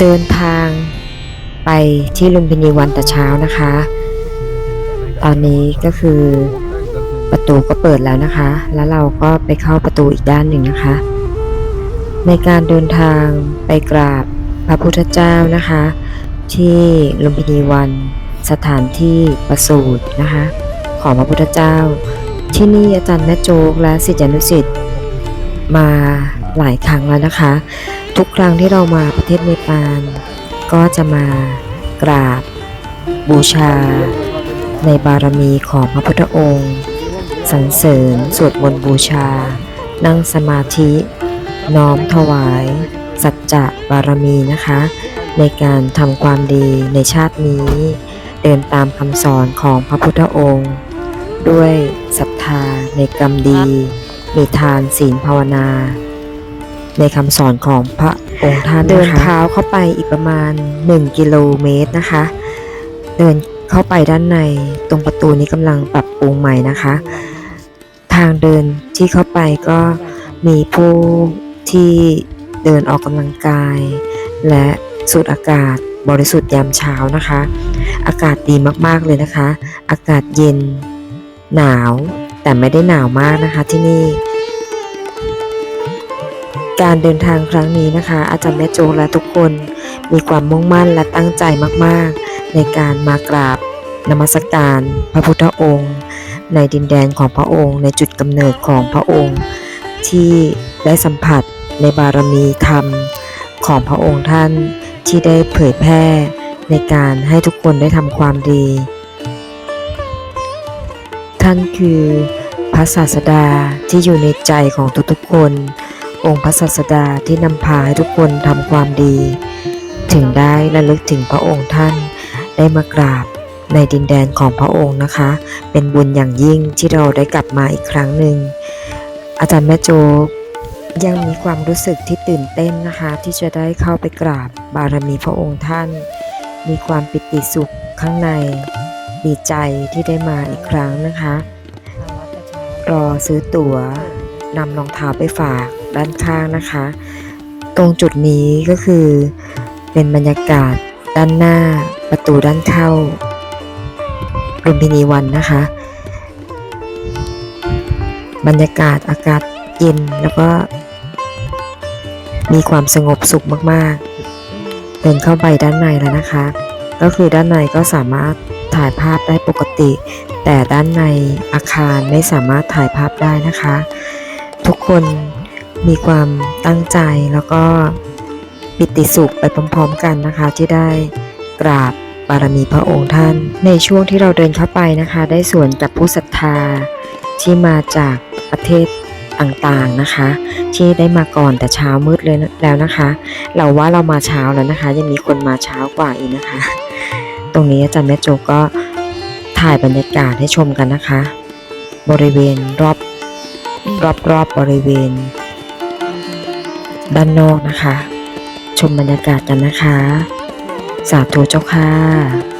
เดินทางไปที่ลุมพินีวันแต่เช้านะคะ ตอนนี้ก็คือประตูก็เปิดแล้วนะคะ แล้วเราก็ไปเข้าประตูอีกด้านหนึ่งนะคะ ในการเดินทางไปกราบพระพุทธเจ้านะคะ ที่ลุมพินีวันสถานที่ประสูตินะคะ ของพระพุทธเจ้า ที่นี่อาจารย์แม่โจ๊กและศิษยานุศิษย์มา หลายครั้งแล้วนะคะ ทุกครั้งที่เรามาประเทศเนปาลก็จะมากราบ บูชา ในบารมีของพระพุทธองค์สรรเสริญสวดมนต์บูชา นั่งสมาธิ น้อมถวาย สัจจะบารมีนะคะ ในการทำความดีในชาตินี้ เดินตามคำสอนของพระพุทธองค์ ด้วยศรัทธาในกรรมดี มีทานศีลภาวนา ในคำสอนของพระองค์ท่านเดินเท้าเข้าไปอีกประมาณ 1 กิโลเมตรนะคะ เดินเข้าไปด้านในตรงประตูนี้กำลังปรับปรุงใหม่นะคะ ทางเดินที่เข้าไปก็มีผู้ที่เดินออกกำลังกาย และสูดอากาศบริสุทธิ์ยามเช้านะคะ อากาศดีมากๆเลยนะคะ อากาศเย็นหนาวแต่ไม่ได้หนาวมากนะคะที่นี่ การเดินทางครั้งนี้นะคะ อาจารย์แม่โจและทุกคนมีความมุ่งมั่นและตั้งใจมากๆ ในการมากราบนมัสการ พระพุทธองค์ ในดินแดนของพระองค์ ในจุดกำเนิดของพระองค์ ที่ได้สัมผัสในบารมีธรรมของพระองค์ท่านที่ได้เผยแพร่ในการให้ทุกคนได้ทำความดี ท่านคือพระศาสดาที่อยู่ในใจของทุกๆคน องค์พระศาสดาที่นำพาให้ทุกคนทำความดี ถึงได้ระลึกถึงพระองค์ท่านได้มากราบในดินแดนของพระองค์นะคะ เป็นบุญอย่างยิ่งที่เราได้กลับมาอีกครั้งหนึ่ง อาจารย์แม่โจยังมีความรู้สึกที่ตื่นเต้นนะคะ ที่จะได้เข้าไปกราบบารมีพระองค์ท่าน มีความปิติสุขข้างในดีใจที่ได้มาอีกครั้งนะคะ รอซื้อตั๋ว นำรองเท้าไปฝากด้านข้างนะคะ ตรงจุดนี้ก็คือเป็นบรรยากาศด้านหน้าประตูด้านเข้าลุมพินีวันนะคะ บรรยากาศอากาศเย็นแล้วก็ มีความสงบสุขมากๆ เดินเข้าไปด้านในแล้วนะคะ ก็คือด้านในก็สามารถถ่ายภาพได้ปกติ แต่ด้านในอาคารไม่สามารถถ่ายภาพได้นะคะ ทุกคนมีความตั้งใจแล้วก็ปิติสุขไปพร้อมๆกันนะคะ ที่ได้กราบบารมีพระองค์ท่าน ในช่วงที่เราเดินเข้าไปนะคะ ได้สวนกับผู้ศรัทธาที่มาจากประเทศต่างๆนะคะ ที่ได้มาก่อนแต่เช้ามืดเลยแล้วนะคะ เราว่าเรามาเช้าแล้วนะคะ ยังมีคนมาเช้ากว่าอีกนะคะ ตรงนี้อาจารย์แม่โจก็ถ่ายบรรยากาศให้ชมกันนะคะ บริเวณรอบ รอบๆบบริเวณ ด้านนอกนะคะ ชมบรรยากาศกันนะคะ สาธุเจ้าค่ะ